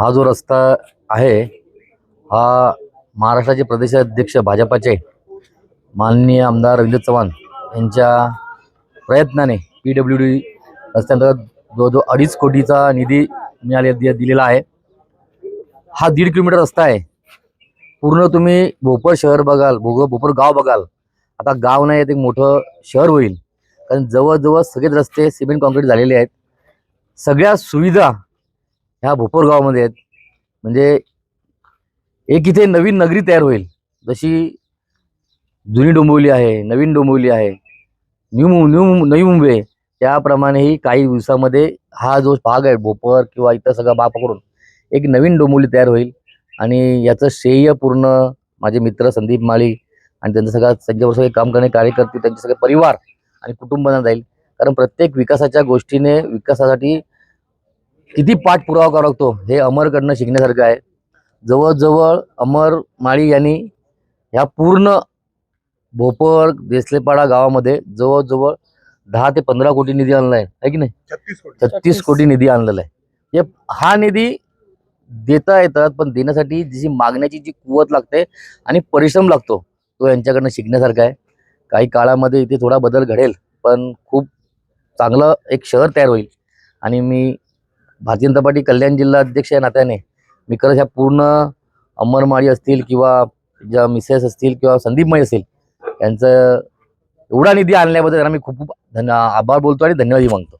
हा जो रस्ता आहे हा महाराष्ट्राचे प्रदेशाध्यक्ष भाजपाचे माननीय आमदार रवींद्र चव्हाण यांच्या प्रयत्नाने पी डब्ल्यू डी रस्त्यांतर्गत जो जो अडीच कोटीचा निधी मिळाले दिलेला आहे. हा दीड किलोमीटर रस्ता आहे. पूर्ण तुम्ही भोपर शहर बघाल भोग भोपर गाव बघाल आता गाव नाही आहे, ते एक मोठं शहर होईल. कारण जवळजवळ सगळेच रस्ते सिमेंट कॉन्क्रीट झालेले आहेत. सगळ्या सुविधा ह्या भोपर गावामध्ये आहेत. म्हणजे एक इथे नवीन नगरी तयार होईल. जशी जुनी डोंबिवली आहे नवीन डोंबिवली आहे न्यू मु- न्यू नवी मुंबई त्याप्रमाणेही काही दिवसामध्ये हा जो भाग आहे भोपर किंवा इतर सगळा भाग पकडून एक नवीन डोंबिवली तयार होईल. आणि याचं श्रेय पूर्ण माझे मित्र संदीप माळी आणि त्यांचं सगळं त्यांच्यावर सगळे काम करणे कार्यकर्ते त्यांचे सगळे परिवार आणि कुटुंबांना जाईल. कारण प्रत्येक विकासाच्या गोष्टीने विकासासाठी किती पाठपुरावा करावा लागतो हे अमरकडनं शिकण्यासारखं आहे. जवळजवळ अमर माळी यांनी ह्या पूर्ण भोपर देसलेपाडा गावामध्ये जवळजवळ दहा ते पंधरा कोटी निधी आणला आहे. की नाही? छत्तीस कोटी. निधी आणलेला आहे. हे हा निधी देता येतात पण देण्यासाठी जी मागण्याची जी कुवत लागते आणि परिश्रम लागतो तो यांच्याकडनं शिकण्यासारखा आहे. काही काळामध्ये इथे थोडा बदल घडेल पण खूप चांगलं एक शहर तयार होईल. आणि मी भारतीय जनता पार्टी कल्याण जिल्हा अध्यक्ष या नात्याने मी खरंच ह्या पूर्ण अमरमाळी असतील किंवा ज्या मिसेस असतील किंवा संदीपमय असेल यांचं एवढा निधी आणल्याबद्दल त्यांना मी खूप खूप धन्य आभार बोलतो आणि धन्यवादही मागतो.